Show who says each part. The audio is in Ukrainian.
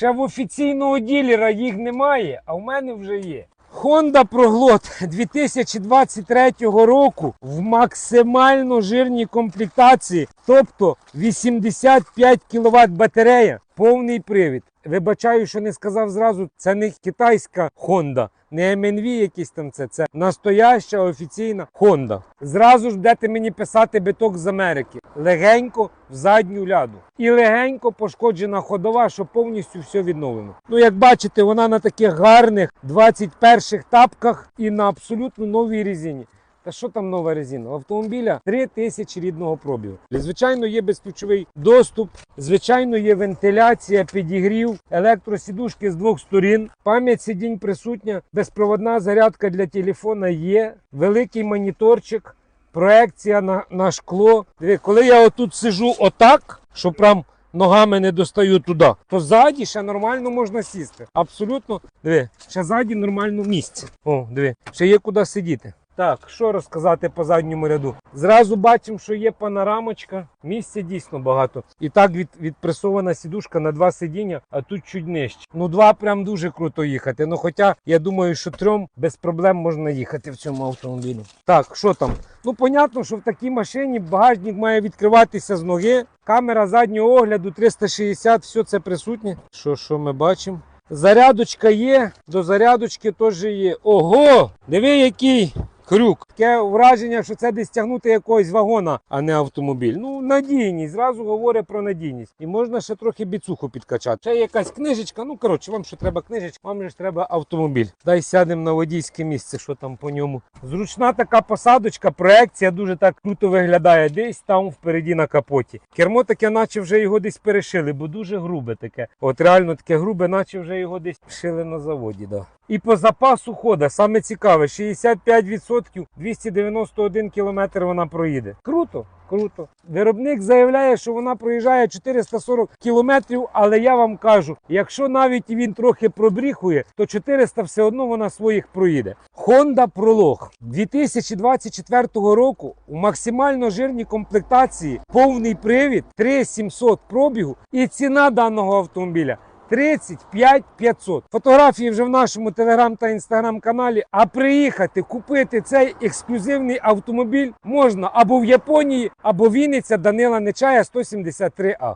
Speaker 1: Ще в офіційного ділера їх немає, а в мене вже є. Honda Proglot 2023 року в максимально жирній комплектації, тобто 85 кВт батарея, повний привід. Вибачаю, що не сказав зразу, це не китайська Honda, не MNV якийсь там це, це настояща офіційна Honda. Зразу ж будете мені писати биток з Америки. Легенько в задню ляду. І легенько пошкоджена ходова, що повністю все відновлено. Ну, як бачите, вона на таких гарних 21-х тапках і на абсолютно новій резині. Та що там нова резина? У автомобіля 3 тисячі рідного пробігу. Звичайно, є безключовий доступ, звичайно, є вентиляція, підігрів, електросідушки з двох сторін, пам'ять сидінь присутня, безпроводна зарядка для телефона є, великий моніторчик, проекція на, на шкло. Диви, коли я отут сижу отак, що прям ногами не достаю туди, то ззаді ще нормально можна сісти. Абсолютно, диви, ще ззаді нормально місце. О, диви, ще є куди сидіти. Так, що розказати по задньому ряду? Зразу бачимо, що є панорамочка. Місця дійсно багато. І так від, відпресована сідушка на два сидіння, а тут чуть нижче. Ну, два прям дуже круто їхати. Ну, хоча я думаю, що трьом без проблем можна їхати в цьому автомобілі. Так, що там? Ну, понятно, що в такій машині багажник має відкриватися з ноги. Камера заднього огляду 360, все це присутнє. Що, що ми бачимо? Зарядочка є, до зарядочки теж є. Ого! Диви, який крюк. Таке враження, що це десь тягнути якогось вагона, а не автомобіль. Ну, надійність, зразу говорить про надійність. І можна ще трохи біцуху підкачати. Ще якась книжечка. Ну, коротше, вам що треба книжечка, вам же треба автомобіль. Дай сядемо на водійське місце, що там по ньому. Зручна така посадочка, проекція дуже так круто виглядає. Десь там впереді на капоті. Кермо таке, наче вже його десь перешили, бо дуже грубе таке. От реально таке грубе, наче вже його десь шили на заводі. Да. І по запасу хода, саме цікаве, 65%, 291 км вона проїде. Круто, круто. Виробник заявляє, що вона проїжджає 440 км, але я вам кажу, якщо навіть він трохи пробріхує, то 400 все одно вона своїх проїде. Honda Prolog 2024 року у максимально жирній комплектації повний привід 3700 пробігу і ціна даного автомобіля 35 500. Фотографії вже в нашому телеграм та інстаграм каналі. А приїхати купити цей ексклюзивний автомобіль можна або в Японії, або Вінниця Данила Нечая 173А.